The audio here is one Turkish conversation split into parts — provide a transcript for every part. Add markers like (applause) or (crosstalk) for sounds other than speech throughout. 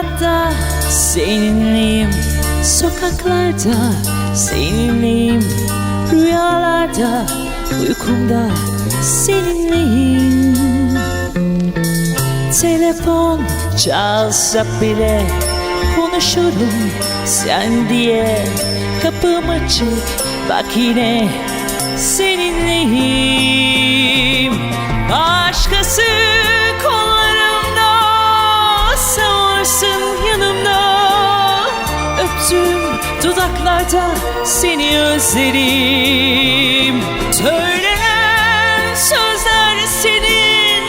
Hayatta seninleyim. Sokaklarda seninleyim. Rüyalarda uykumda seninleyim. Telefon çalsa bile konuşurum sen diye. Kapım açık bak yine seninleyim dudaklarda seni özlerim Söylenen sözler senin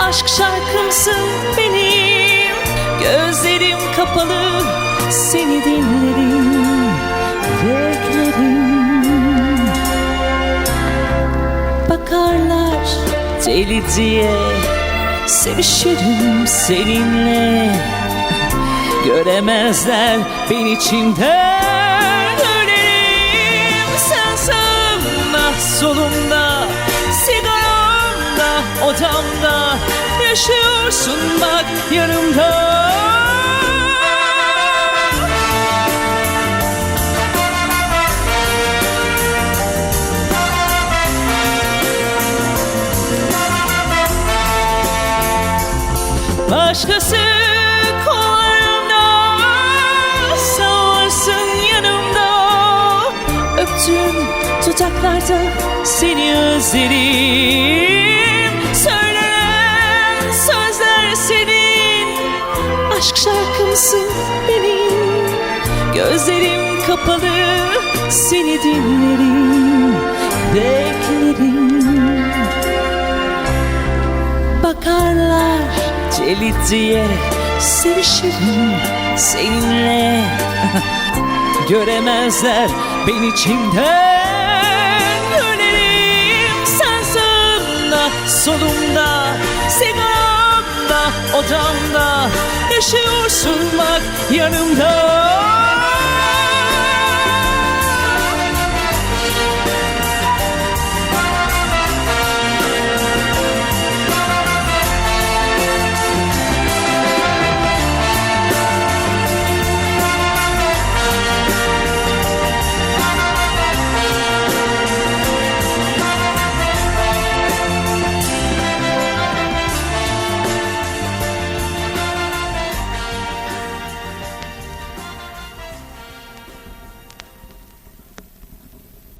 Aşk şarkımsın benim. Gözlerim kapalı seni dinlerim Beklerim Bakarlar deli diye Sevişirim seninle Göremezler ben içimden ölerim Sen sağımda solumda Sigaramda odamda. Yaşıyorsun bak yanımda. Başkası Dudaklarda seni özlerim Söylenen sözler senin. Aşk şarkımsın benim. Gözlerim kapalı. Seni dinlerim. Beklerim. Bakarlar deli diye Sevişirim seninle. (laughs) Göremezler ben içimden odamda Yaşıyorsun bak yanımda